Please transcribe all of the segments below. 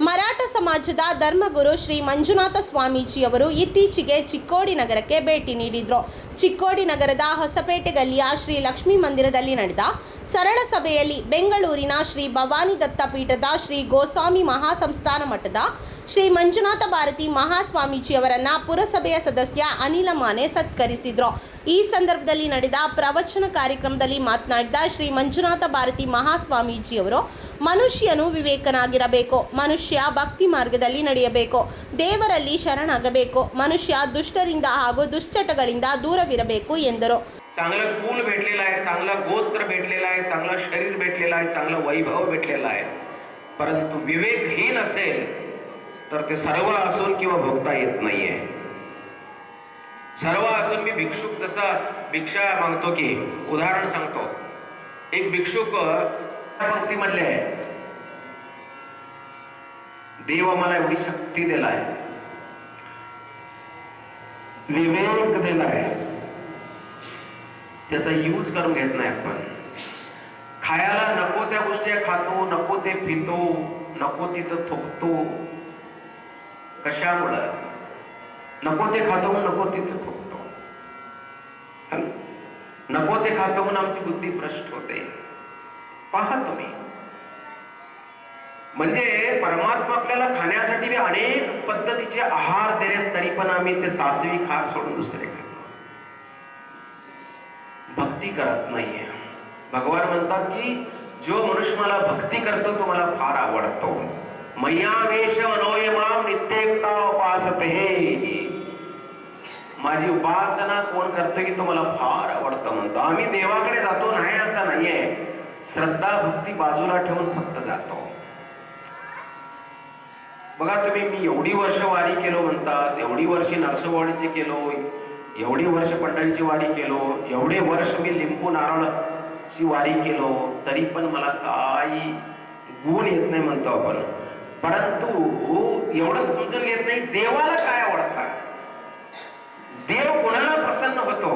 ಮರಾಠ ಸಮಾಜದ ಧರ್ಮಗುರು ಶ್ರೀ ಮಂಜುನಾಥ ಸ್ವಾಮೀಜಿಯವರು ಇತ್ತೀಚೆಗೆ ಚಿಕ್ಕೋಡಿ ನಗರಕ್ಕೆ ಭೇಟಿ ನೀಡಿದ್ರು. ಚಿಕ್ಕೋಡಿ ನಗರದ ಹೊಸಪೇಟೆ ಗಲ್ಲಿಯ ಶ್ರೀ ಲಕ್ಷ್ಮೀ ಮಂದಿರದಲ್ಲಿ ನಡೆದ ಸರಳ ಸಭೆಯಲ್ಲಿ ಬೆಂಗಳೂರಿನ ಶ್ರೀ ಭವಾನಿ ದತ್ತಪೀಠದ ಶ್ರೀ ಗೋಸ್ವಾಮಿ ಮಹಾಸಂಸ್ಥಾನ ಮಠದ ಶ್ರೀ ಮಂಜುನಾಥ ಭಾರತಿ ಮಹಾಸ್ವಾಮೀಜಿಯವರನ್ನ ಪುರಸಭೆಯ ಸದಸ್ಯ ಅನಿಲ ಮಾನೆ ಸತ್ಕರಿಸಿದ್ರು. ಈ ಸಂದರ್ಭದಲ್ಲಿ ನಡೆದ ಪ್ರವಚನ ಕಾರ್ಯಕ್ರಮದಲ್ಲಿ ಮಾತನಾಡಿದ ಶ್ರೀ ಮಂಜುನಾಥ ಭಾರತಿ ಮಹಾಸ್ವಾಮೀಜಿಯವರು ಮನುಷ್ಯನು ವಿವೇಕನಾಗಿರಬೇಕು ಮನುಷ್ಯ ಭಕ್ತಿ ಮಾರ್ಗದಲ್ಲಿ ನಡೆಯಬೇಕು ದೇವರಲ್ಲಿ ಶರಣಾಗಬೇಕು ಮನುಷ್ಯ ದುಷ್ಟರಿಂದ ಹಾಗೂ ದುಶ್ಚಟಗಳಿಂದ ದೂರವಿರಬೇಕು ಎಂದರು चांगलं कुल भेटलेलं आहे चांगला गोत्र भेटलेला आहे चांगलं शरीर भेटलेलं आहे चांगलं वैभव भेटलेलं आहे परंतु विवेकहीन असेल तर ते सर्व असून किंवा भोगता येत नाहीये सर्व असून मी भिक्षुक जसा भिक्षा मागतो की उदाहरण सांगतो एक भिक्षुक पंक्ती म्हणले देव मला एवढी शक्ती दिलाय विवेक आहे. त्याचा यूज करून घेत नाही आपण. खायला नको त्या गोष्टी खातो नको ते पितो नको तिथं थोकतो. कशामुळं? नको ते खातो म्हणून नको तिथं थोकतो. नको ते खातो म्हणून आमची बुद्धी भ्रष्ट होते. पहा तुम्ही. म्हणजे परमात्मा आपल्याला खाण्यासाठी बी अनेक पद्धतीचे आहार दिले तरी पण आम्ही ते सात्विक आहार सोडून दुसरे खातो भक्ती करत नाहीये. भगवान म्हणतात की जो मनुष्य मला भक्ती करतो तो मला फार आवडतो. मैयावेश मनोयमाम नित्ययुक्ता उपासते. माझी उपासना कोण करतो की तो मला फार आवडतं म्हणतो. आम्ही देवाकडे जातो नाही असं श्रद्धा भक्ती बाजूला ठेवून फक्त जातो. बघा तुम्ही मी एवढी वर्ष वारी केलो म्हणतात एवढी वर्षी नरसोबावाडीची केलो एवढी वर्ष पंढरीची वारी केलो एवढे वर्ष मी लिंबू नारळची वारी केलो तरी पण मला काही गुण येत नाही म्हणतो आपण. परंतु एवढं समजून घेत नाही देवाला काय आवडतात देव कोणाला प्रसन्न होतो?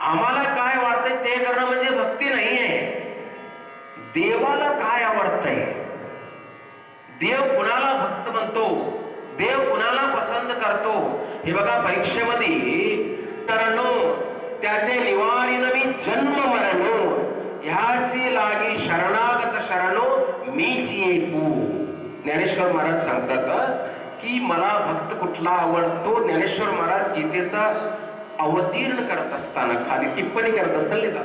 आम्हाला हे करणं म्हणजे भक्ती नाही आहे देवाला काय आवडतंय? देव कुणाला भक्त म्हणतो? देव कुणाला पसंत करतो? हे बघा परीक्षेमध्ये करणो त्याचे निवारीन मी जन्म मरणो. ह्याची लागी शरणागत शरणो मीच येऊ. ज्ञानेश्वर महाराज सांगतात की मला भक्त कुठला आवडतो? ज्ञानेश्वर महाराज गीतेचा अवतीर्ण करत असताना खाली टिप्पणी करत असले जात.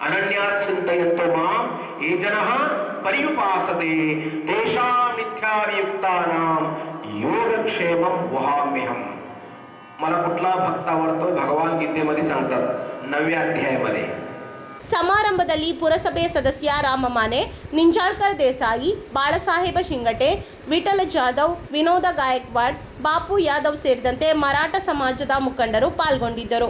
अनन्या चिंतयन्तो माम ये जनः पर्युपासते तेषां मिथ्यावियुक्तानां योगक्षेम वहाम्यहम. मला कुठला भक्त आवडतो? भगवान गीतेमध्ये सांगतात नव्या अध्यायामध्ये. ಸಮಾರಂಭದಲ್ಲಿ ಪುರಸಭೆ ಸದಸ್ಯ ರಾಮಮಾನೆ, ನಿಂಜಾಳ್ಕರ್ ದೇಸಾಯಿ, ಬಾಳಸಾಹೇಬ ಶಿಂಗಟೆ, ವಿಠಲ ಜಾಧವ್, ವಿನೋದ ಗಾಯಕ್ವಾಡ್, ಬಾಪು ಯಾದವ್ ಸೇರಿದಂತೆ ಮರಾಠ ಸಮಾಜದ ಮುಖಂಡರು ಪಾಲ್ಗೊಂಡಿದ್ದರು.